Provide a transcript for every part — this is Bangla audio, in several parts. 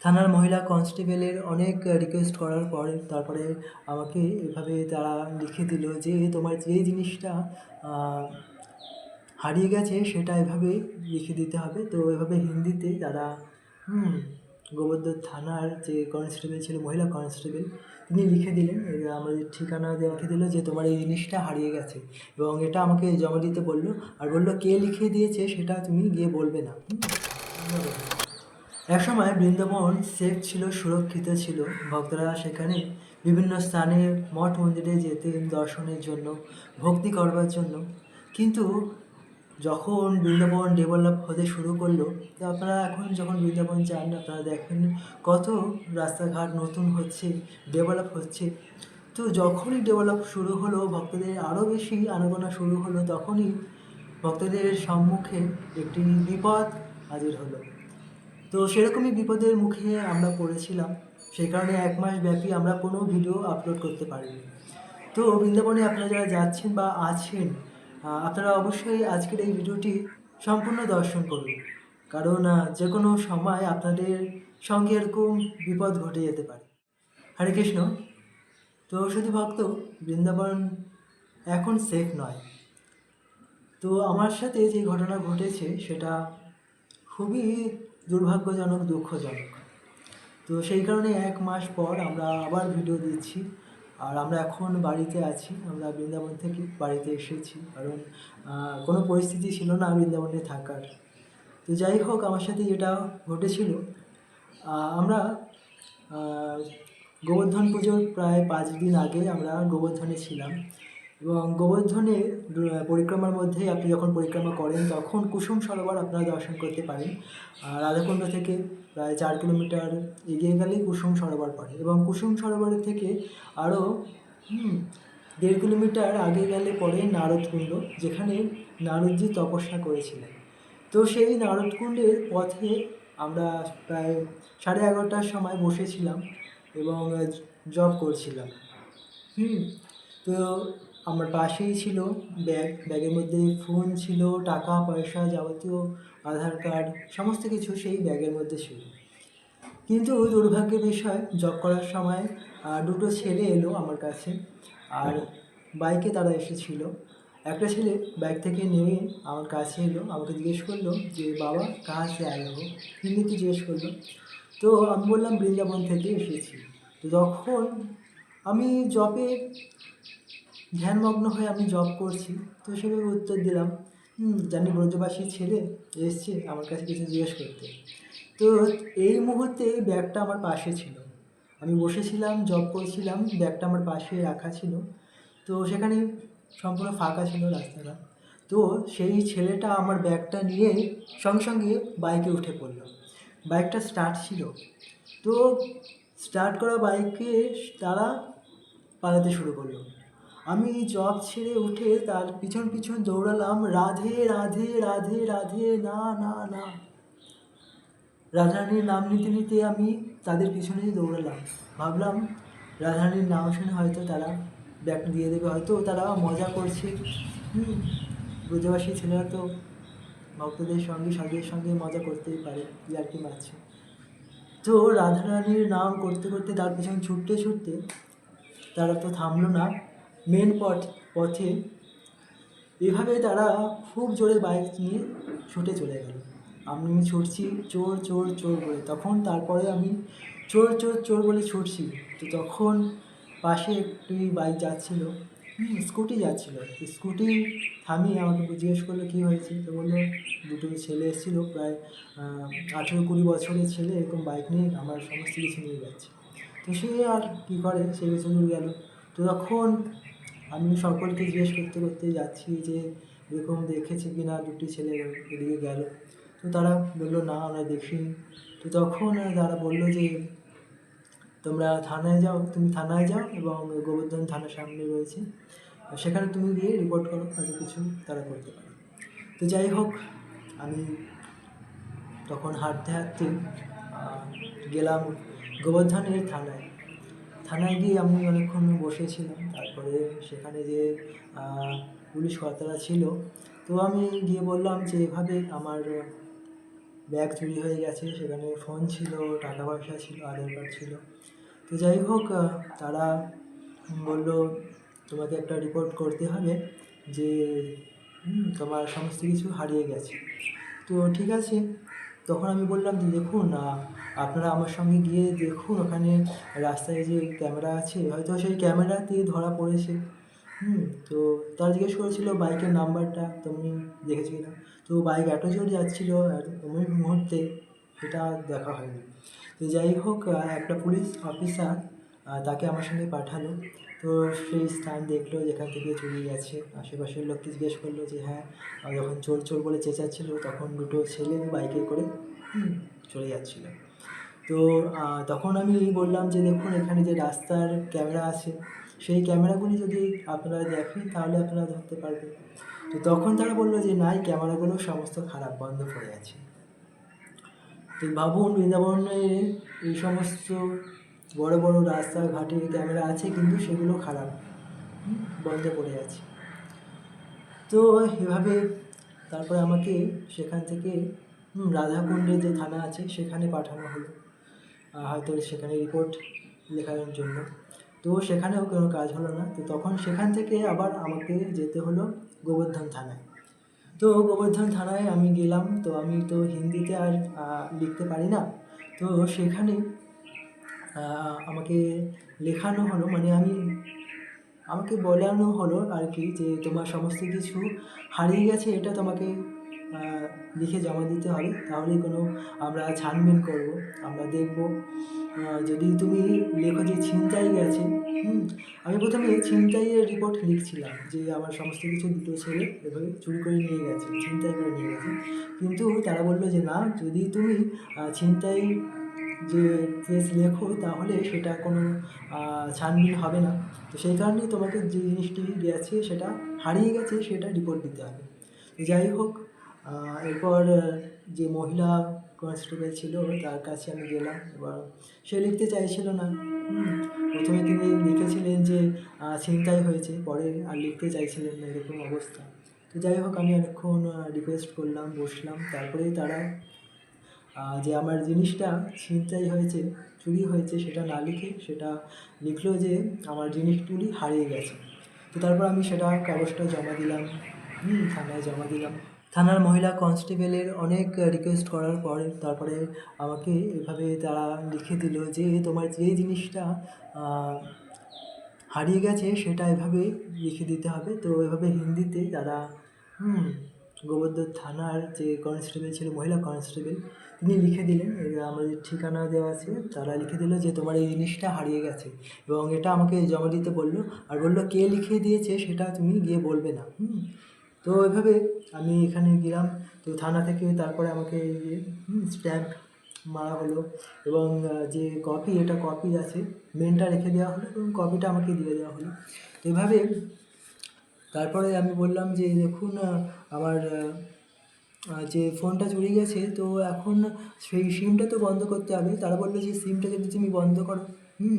থানার মহিলা কনস্টেবলের অনেক রিকোয়েস্ট করার পরে তারপরে আমাকে এভাবে তারা লিখে দিল যে তোমার যে জিনিসটা হারিয়ে গেছে সেটা এভাবে লিখে দিতে হবে। তো এভাবে হিন্দিতে তারা, হুম, গোবর্ধন থানার যে কনস্টেবল ছিল, মহিলা কনস্টেবল, তিনি লিখে দিলেন। আমাদের ঠিকানা লিখে দিল যে তোমার এই জিনিসটা হারিয়ে গেছে এবং এটা আমাকে জমা দিতে বলল। আর বলল কে লিখে দিয়েছে সেটা তুমি গিয়ে বলবে না। একসময় বৃন্দাবন সেফ ছিল, সুরক্ষিত ছিল। ভক্তরা সেখানে বিভিন্ন স্থানে মঠ মন্দিরে যেতেন দর্শনের জন্য, ভক্তি করবার জন্য। কিন্তু যখন বৃন্দাবন ডেভেলপ হতে শুরু করল, তো আপনারা এখন যখন বৃন্দাবন যান আপনারা দেখেন কত রাস্তাঘাট নতুন হচ্ছে ডেভেলপ হচ্ছে। তো যখনই ডেভেলপ শুরু হলো, ভক্তদের আরও বেশি আনাগোনা শুরু হলো, তখনই ভক্তদের সম্মুখে একটি বিপদ হাজির হলো। তো সেরকমই বিপদের মুখে আমরা পড়েছিলাম। সেই কারণে এক মাস ব্যাপী আমরা কোনো ভিডিও আপলোড করতে পারিনি। তো বৃন্দাবনে আপনারা যারা যাচ্ছেন বা আছেন আপনারা অবশ্যই আজকের এই ভিডিওটি সম্পূর্ণ দর্শন করুন। কারণ যে কোনো সময় আপনাদের সঙ্গে এরকম বিপদ ঘটে যেতে পারে। হরে কৃষ্ণ। তো শুধু ভক্ত, বৃন্দাবন এখন সেফ নয়। তো আমার সাথে যে ঘটনা ঘটেছে, সেটা খুবই দুর্ভাগ্যজনক, দুঃখজনক। তো সেই কারণে এক মাস পর আমরা আবার ভিডিও দিচ্ছি। আর আমরা এখন বাড়িতে আছি। আমরা বৃন্দাবন থেকে বাড়িতে এসেছি। কারণ কোনো পরিস্থিতি ছিল না বৃন্দাবনে থাকার। তো যাই হোক, আমার সাথে যেটা ঘটেছিল। আমরা গোবর্ধন পুজোর প্রায় পাঁচ দিন আগে আমরা গোবর্ধনে ছিলাম। এবং গোবর্ধনে দু- পরিক্রমার মধ্যে আপনি যখন পরিক্রমা করেন, তখন কুসুম সরোবর আপনারা দর্শন করতে পারেন। রাধাকুণ্ড থেকে প্রায় চার কিলোমিটার এগিয়ে গেলেই কুসুম সরোবর পড়ে এবং কুসুম সরোবরের থেকে আরও দেড় কিলোমিটার আগে গেলে পরে নারদকুণ্ড, যেখানে নারদজি তপস্যা করেছিলেন। তো সেই নারদকুণ্ডের পথে আমরা প্রায় সাড়ে এগারোটার সময় বসেছিলাম এবং জব করছিলাম। হুম, তো আমার পাশেই ছিল ব্যাগ, ব্যাগের মধ্যে ফোন ছিল, টাকা, পয়সা যাবতীয় আধার কার্ড সমস্ত কিছু সেই ব্যাগের মধ্যে ছিল। কিন্তু দুর্ভাগ্যের বিষয় জব করার সময় দুটো ছেলে এলো আমার কাছে, আর বাইকে তারা এসেছিল। একটা ছেলে বাইক থেকে নেমে আমার কাছে এলো, আমাকে জিজ্ঞেস করল যে, বাবা কাহা সে আয়ে হো হিন্দিতে জিজ্ঞেস করল। তো আমি বললাম, বৃন্দাবন থেকে এসেছি। তো তখন আমি জবে ধ্যানমগ্ন হয়ে আমি জব করছি। তো সেভাবে উত্তর দিলাম জানি ব্রজবাসীর ছেলে, এসছে আমার কাছে কিছু জিজ্ঞেস করতে। তো এই মুহূর্তে এই ব্যাগটা আমার পাশে ছিল। আমি বসেছিলাম জব করছিলাম, ব্যাগটা আমার পাশে রাখা ছিল। তো সেখানে সম্পূর্ণ ফাঁকা ছিল রাস্তাটা। তো সেই ছেলেটা আমার ব্যাগটা নিয়ে সঙ্গে সঙ্গে বাইকে উঠে পড়ল। বাইকটা স্টার্ট ছিল। তো স্টার্ট করা বাইকে তারা পালাতে শুরু করল। আমি জব ছেড়ে উঠে তার পিছন পিছন দৌড়ালাম, রাধে রাধে রাধে রাধে, না না না। রাধারানীর নাম নিতে নিতে আমি তাদের পিছনেই দৌড়ালাম। ভাবলাম, রাধারানীর নাম শুনে হয়তো তারা ব্যাগটা দিয়ে দেবে, হয়তো তারা মজা করছে। হুম, ব্রজবাসী ছেলেরা তো ভক্তদের সঙ্গে, সাধুদের সঙ্গে মজা করতেই পারে, ইয়ার্কি মারছে। তো রাধারানীর নাম করতে করতে তার পিছনে ছুটতে ছুটতে তারা তো থামলো না। মেন পথ, পথে। এভাবে তারা খুব জোরে বাইক নিয়ে ছুটে চলে গেল। আমি ছুটছি, চোর চোর চোর বলে। তখন তারপরে আমি চোর চোর চোর বলে ছুটছি। তো তখন পাশে একটি বাইক যাচ্ছিল। স্কুটি যাচ্ছিল। স্কুটি থামিয়ে আমাকে জিজ্ঞেস করল, কী হয়েছে? তো বলল, দুটো ছেলে এসেছিল, প্রায় আঠেরো কুড়ি বছরের ছেলে, এরকম বাইক নিয়ে আমার সমস্ত কিছু নিয়ে যাচ্ছে। তো সে আর কী করে? সে দূর গেল। তো তখন আমি সকলকে জিজ্ঞেস করতে করতে যাচ্ছি যে, এরকম দেখেছে কি না দুটি ছেলে এদিকে গেল। তো তারা বলল, না, আমরা দেখিনি। তো তখন তারা বলল যে, তোমরা থানায় যাও, তুমি থানায় যাও এবং গোবর্ধন থানার সামনে রয়েছে। সেখানে তুমি গিয়ে রিপোর্ট করো হয়তো কিছু তারা করতে পারে। তো যাই হোক, আমি তখন হাঁটতে হাঁটতে গেলাম গোবর্ধনের থানায়। থানায় গিয়ে আমি অনেকক্ষণ বসেছিলাম। তারপরে সেখানে যে পুলিশ কর্তারা ছিল, তো আমি গিয়ে বললাম যে, এভাবে আমার ব্যাগ চুরি হয়ে গেছে। সেখানে ফোন ছিল, টাকা পয়সা ছিল, আধার কার্ড ছিল। তো যাই হোক তারা বলল, তোমাকে একটা রিপোর্ট করতে হবে যে তোমার সমস্ত কিছু হারিয়ে গেছে। তো ঠিক আছে, তখন আমি বললাম যে, দেখুন আপনারা আমার সঙ্গে গিয়ে দেখুন, ওখানে রাস্তায় যে ক্যামেরা আছে, হয়তো সেই ক্যামেরাতে ধরা পড়েছে। হুম, তো তারা জিজ্ঞেস করেছিল বাইকের নাম্বারটা তুমি দেখেছ কিনা তো বাইক এত জোর যাচ্ছিল ওই মুহূর্তে সেটা দেখা হয়নি। তো যাই হোক একটা পুলিশ অফিসার তাকে আমার সঙ্গে পাঠালো। তো সেই স্থান দেখল, যেখান থেকে চুরি গেছে। আশেপাশের লোককে জিজ্ঞেস করল যে হ্যাঁ যখন চোর চোর বলে চেঁচাচ্ছিল, তখন দুটো ছেলে বাইকে করে চলে যাচ্ছিল। তো তখন আমি বললাম যে, দেখুন, এখানে যে রাস্তার ক্যামেরা আছে, সেই ক্যামেরাগুলি যদি আপনারা দেখেন, তাহলে আপনারা ধরতে পারবেন। তো তখন তারা বলল যে, না, এই ক্যামেরাগুলো সমস্ত খারাপ, বন্ধ পড়ে আছে। তো ভাবুন, বৃন্দাবনে এই সমস্ত বড় বড় রাস্তাঘাটে ক্যামেরা আছে, কিন্তু সেগুলো খারাপ বন্ধ পড়ে আছে। তো এভাবে তারপরে আমাকে সেখান থেকে রাধাকুণ্ডের যে থানা আছে, সেখানে পাঠানো হলো। হয়তো সেখানে রিপোর্ট লেখানোর জন্য। তো সেখানেও কোনো কাজ হলো না। তো তখন সেখান থেকে আবার আমাকে যেতে হলো গোবর্ধন থানায়। তো গোবর্ধন থানায় আমি গেলাম। তো আমি তো হিন্দিতে আর লিখতে পারি না। তো সেখানে আমাকে লেখানো হলো। মানে আমি, আমাকে বলানো হলো আর কি যে তোমার সমস্ত কিছু হারিয়ে গেছে, এটা তোমাকে লিখে জমা দিতে হবে, তাহলেই কোনো আমরা ছানবিন করব। আমরা দেখব যদি তুমি লেখো যে ছিনতাই গেছে, হুম, আমি প্রথমে ছিনতাইয়ের রিপোর্ট লিখছিলাম যে আমার সমস্ত কিছু দুটো ছেলে এভাবে চুরি করে নিয়ে গেছে, ছিনতাই করে নিয়ে গেছে। কিন্তু তারা বলল যে, না, যদি তুমি ছিনতাই যে কেস লেখো, তাহলে সেটা কোনো ছানবিন হবে না। তো সেই কারণেই তোমাকে যে জিনিসটি গেছে, সেটা হারিয়ে গেছে, সেটা রিপোর্ট দিতে হবে। যাই হোক এরপর যে মহিলা কনস্টেবল ছিল, তার কাছে আমি গেলাম এবার সে লিখতে চাইছিল না। প্রথমে তিনি লিখেছিলেন যে ছিনতাই হয়েছে। পরে আর লিখতে চাইছিলেন না, এরকম অবস্থা। তো যাই হোক, আমি অনেকক্ষণ রিকোয়েস্ট করলাম, বসলাম। তারপরেই তারা যে আমার জিনিসটা ছিনতাই হয়েছে, চুরি হয়েছে, সেটা না লিখে সেটা লিখলো যে, আমার জিনিসগুলি হারিয়ে গেছে। তো তারপর আমি সেটা কাগজটা জমা দিলাম। থানায় জমা দিলাম। থানার মহিলা কনস্টেবলের অনেক রিকোয়েস্ট করার পরে তারপরে আমাকে এভাবে তারা লিখে দিল যে তোমার যে জিনিসটা হারিয়ে গেছে সেটা এভাবে লিখে দিতে হবে। তো এভাবে হিন্দিতে তারা, হুম, গোবর্ধন থানার যে কনস্টেবল ছিল, মহিলা কনস্টেবল, তিনি লিখে দিলেন। আমাদের ঠিকানা দেওয়া আছে। তারা লিখে দিল যে তোমার এই জিনিসটা হারিয়ে গেছে এবং এটা আমাকে জমা দিতে বলল। আর বলল কে লিখে দিয়েছে সেটা তুমি গিয়ে বলবে না। হুম তো এভাবে আমি এখানে গেলাম। তো থানা থেকে তারপরে আমাকে স্ট্যাম্প মারা হলো এবং যে কপি এটা কপি আছে মেনটা রেখে দেওয়া হলো এবং কপিটা আমাকে দিয়ে দেওয়া হলো। তো এভাবে তারপরে আমি বললাম যে, দেখুন আমার যে ফোনটা চুরি গেছে, তো এখন সেই সিমটা তো বন্ধ করতে হবে। তারা বলল যে সিমটা যদি তুমি বন্ধ করো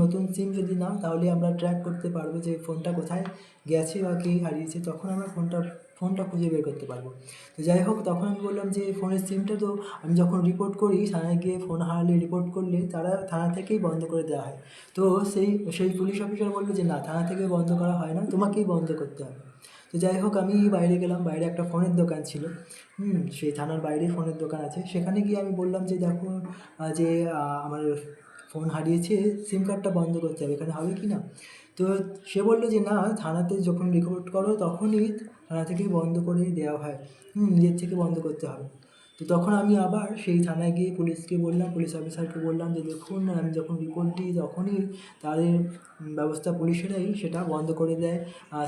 নতুন সিম যদি নাও, তাহলে আমরা ট্র্যাক করতে পারব যে ফোনটা কোথায় গেছে বা কে হারিয়েছে। তখন আমরা ফোনটা ফোনটা খুঁজে বের করতে পারব। তো যাই হোক, তখন আমি বললাম যে ফোনের সিমটা তো আমি যখন রিপোর্ট করি, থানায় গিয়ে ফোন হারালে রিপোর্ট করলে তারা থানা থেকেই বন্ধ করে দেওয়া হয়। তো সেই সেই পুলিশ অফিসার বলল যে, না, থানা থেকে বন্ধ করা হয় না, তোমাকেই বন্ধ করতে হবে। তো যাই হোক, আমি বাইরে গেলাম, বাইরে একটা ফোনের দোকান ছিল। হুম, সেই থানার বাইরে ফোনের দোকান আছে। সেখানে গিয়ে আমি বললাম যে, দেখো যে আমার ফোন হারিয়েছে, সিম কার্ডটা বন্ধ করতে হবে। এখানে হবে কি না? তো সে বলল যে, না, থানাতে যখন রিপোর্ট করো, তখনই থানা থেকে বন্ধ করে দেওয়া হয়। নিজের থেকে বন্ধ করতে হবে। তো তখন আমি আবার সেই থানায় গিয়ে পুলিশকে বললাম, পুলিশ অফিসারকে বললাম যে, দেখুন, আমি যখন রিপোর্ট দিই, তখনই তাদের ব্যবস্থা পুলিশেরাই সেটা বন্ধ করে দেয়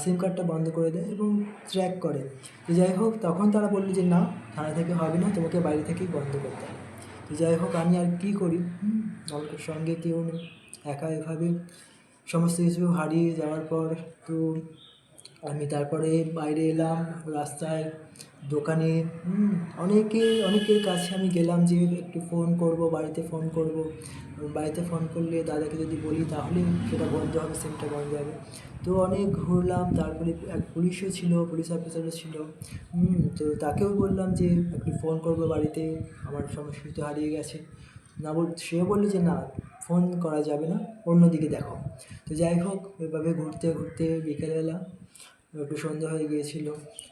সিম কার্ডটা বন্ধ করে দেয় এবং ট্র্যাক করে। তো যাই হোক, তখন তারা বলল যে, না, থানা থেকে হবে না, তোমাকে বাইরে থেকেই বন্ধ করতে হবে। তো যাই হোক, আমি আর কী করি? আমার সঙ্গে কেউ নেই, একা এভাবে সমস্ত কিছু হারিয়ে যাওয়ার পর তো আমি তারপরে বাইরে এলাম, রাস্তায়, দোকানে অনেকে, অনেকের কাছে আমি গেলাম যে একটু ফোন করব, বাড়িতে ফোন করব। বাড়িতে ফোন করলে দাদাকে যদি বলি তাহলে সেটা বন্ধ হবে, সিমটা বন্ধ হবে। তো অনেক ঘুরলাম, তারপরে এক পুলিশও ছিল, পুলিশ অফিসারও ছিল। তো তাকেও বললাম যে একটু ফোন করব বাড়িতে, আমার সমস্যা তো হারিয়ে গেছে। না বল, সেও বলল যে না ফোন করা যাবে না অন্যদিকে দেখো। তো যাই হোক ওইভাবে ঘুরতে ঘুরতে বিকেলবেলা একটু সন্ধ্যা হয়ে গিয়েছিল।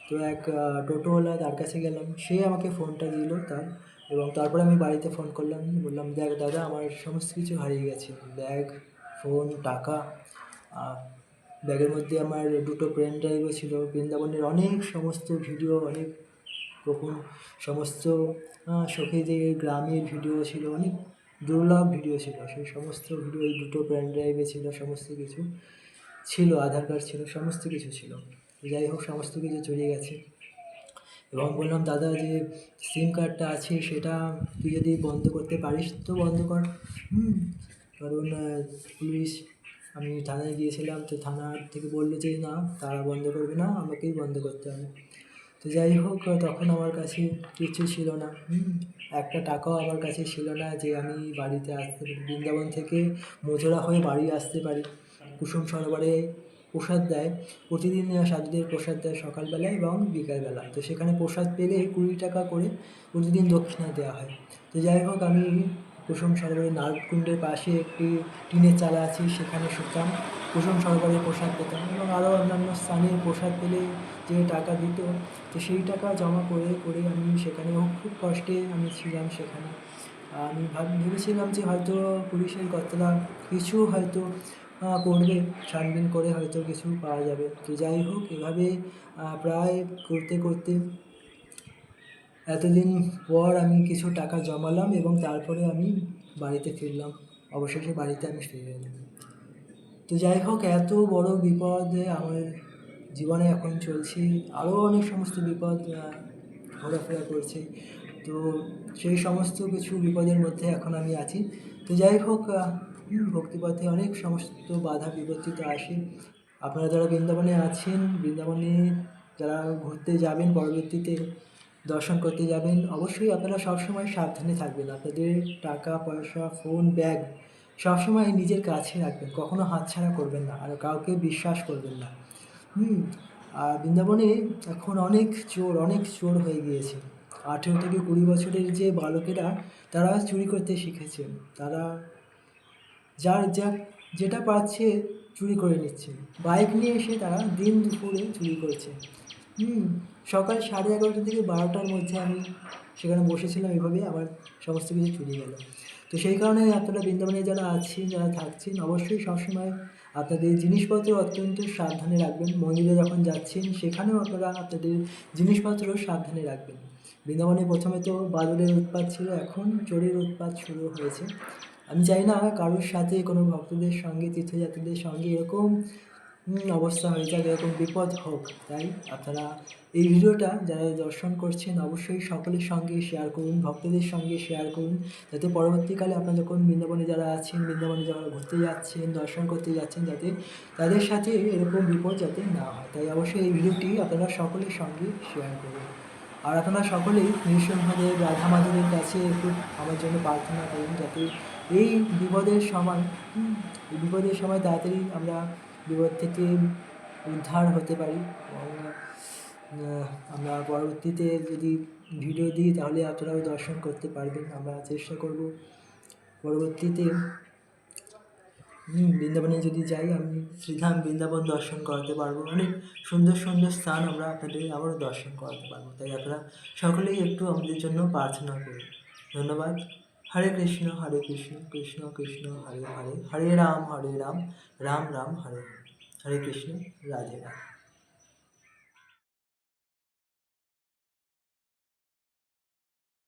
তো এক টোটোওয়ালা তার কাছে গেলাম। সে আমাকে ফোনটা দিল তার এবং তারপরে আমি বাড়িতে ফোন করলাম। বললাম দেখ দাদা আমার সমস্ত কিছু হারিয়ে গেছে। ব্যাগ ফোন টাকা ব্যাগের মধ্যে আমার দুটো পেন ড্রাইভও ছিল। বৃন্দাবনের অনেক সমস্ত ভিডিও অনেক গোপন সমস্ত আহ, সখীদের গ্রামের ভিডিও ছিল অনেক দুর্লভ ভিডিও ছিল। সেই সমস্ত ভিডিও এই দুটো পেন ড্রাইভে ছিল সমস্ত কিছু ছিল আধার কার্ড ছিল সমস্ত কিছু ছিল। যাই হোক সমস্ত কিছু চলে গেছে। এবং বললাম দাদা যে সিম কার্ডটা আছে সেটা তুই যদি বন্ধ করতে পারিস তো বন্ধ কর। হুম। কারণ পুলিশ আমি থানায় গিয়েছিলাম তো থানার থেকে বলল যে না তারা বন্ধ করবে না আমাকেই বন্ধ করতে হবে। তো যাই হোক তখন আমার কাছে কিছু ছিল না। হুম, একটা টাকাও আমার কাছে ছিল না যে আমি বাড়িতে আসতে পারি। বৃন্দাবন থেকে মথুরা হয়ে বাড়ি আসতে পারি। কুসুম সরোবরে প্রসাদ দেয়। প্রতিদিন সাধুদের প্রসাদ দেয় সকালবেলা এবং বিকালবেলা। তো সেখানে প্রসাদ পেলে কুড়ি টাকা করে প্রতিদিন দক্ষিণা দেওয়া হয়। তো যাই হোক, আমি কুসুম সরোবরের নারকুণ্ডের পাশে একটি টিনের চালা আছে, সেখানে শুতাম কুসুম সরোবরের প্রসাদ পেতাম এবং আরও অন্যান্য স্থানে প্রসাদ পেলে যে টাকা দিত, তো সেই টাকা জমা করে করে আমি সেখানেও খুব কষ্টে আমি ছিলাম সেখানে। আমি ভাব, ভেবেছিলাম যে হয়তো পুলিশের কর্তারা কিছু হয়তো করবে, ছানবিন করে হয়তো কিছু পাওয়া যাবে। তো যাই হোক, এভাবে প্রায় করতে করতে এতদিন পর আমি কিছু টাকা জমালাম এবং তারপরে আমি বাড়িতে ফিরলাম। অবশেষে বাড়িতে আমি ফিরে এলাম। তো যাই হোক, এত বড় বিপদে আমার জীবনে এখন চলছে। আরও অনেক সমস্ত বিপদ ঘোরাফেরা করছে। তো সেই সমস্ত কিছু বিপদের মধ্যে এখন আমি আছি। তো যাই হোক ভক্তিপথে অনেক সমস্ত বাধা বিপত্তি তো আসে। আপনারা যারা বৃন্দাবনে আছেন, বৃন্দাবনে যারা ঘুরতে যাবেন, পরবর্তীতে দর্শন করতে যাবেন। অবশ্যই আপনারা সবসময় সাবধানে থাকবেন। আপনাদের টাকা, পয়সা ফোন ব্যাগ সবসময় নিজের কাছে রাখবেন। কখনো হাতছাড়া করবেন না আর কাউকে বিশ্বাস করবেন না। হুম, আর বৃন্দাবনে এখন অনেক চোর অনেক চোর হয়ে গিয়েছে। আঠেরো থেকে কুড়ি বছরের যে বালকেরা, তারা চুরি করতে শিখেছে। তারা যার যা যেটা পাচ্ছে চুরি করে নিচ্ছে। বাইক নিয়ে এসে তারা দিন দুপুরে চুরি করছে। হুম সকাল সাড়ে এগারোটা থেকে বারোটার মধ্যে আমি সেখানে বসেছিলাম এভাবে আমার সমস্ত কিছু চুরি গেল। তো সেই কারণে আপনারা বৃন্দাবনে যারা আছেন, যারা থাকছেন, অবশ্যই সবসময় আপনাদের জিনিসপত্র অত্যন্ত সাবধানে রাখবেন। মন্দিরে যখন যাচ্ছেন, সেখানেও আপনারা আপনাদের জিনিসপত্র সাবধানে রাখবেন। বৃন্দাবনে প্রথমে তো বাদলের উৎপাত ছিল, এখন চোরের উৎপাত শুরু হয়েছে। আমি চাই না কারোর সাথে কোনো ভক্তদের সঙ্গে, তীর্থযাত্রীদের সঙ্গে এরকম অবস্থা হয়ে যাক এরকম বিপদ হোক, তাই? আপনারা এই ভিডিওটা যারা দর্শন করছেন, অবশ্যই সকলের সঙ্গে শেয়ার করুন, ভক্তদের সঙ্গে শেয়ার করুন, যাতে পরবর্তীকালে আপনারা যখন বৃন্দাবনে যারা আছেন, বৃন্দাবনে যারা ঘুরতে যাচ্ছেন, দর্শন করতে যাচ্ছেন, যাতে তাদের সাথে এরকম বিপদ যাতে না হয়, তাই অবশ্যই এই ভিডিওটি আপনারা সকলের সঙ্গে শেয়ার করুন। আর আপনারা সকলেই নৃসিংহদেব রাধা মাধবের কাছে একটু আমার জন্য প্রার্থনা করুন, যাতে এই বিপদের সময় বিপদের সময় তাড়াতাড়ি আমরা বিপদ থেকে উদ্ধার হতে পারি এবং আমরা পরবর্তীতে যদি ভিডিও দিই তাহলে আপনারাও দর্শন করতে পারবেন। আমরা চেষ্টা করব পরবর্তীতে বৃন্দাবনে যদি যাই আমি শ্রীধাম বৃন্দাবন দর্শন করাতে পারব। অনেক সুন্দর সুন্দর স্থান আমরা আপনাদের আবারও দর্শন করাতে পারব। তাই আপনারা সকলেই একটু আমাদের জন্য প্রার্থনা করুন। ধন্যবাদ। হরে কৃষ্ণ হরে কৃষ্ণ কৃষ্ণ কৃষ্ণ, হরে হরে হরে রাম হরে রাম রাম রাম, হরে হরে হরে কৃষ্ণ রাধে রাধে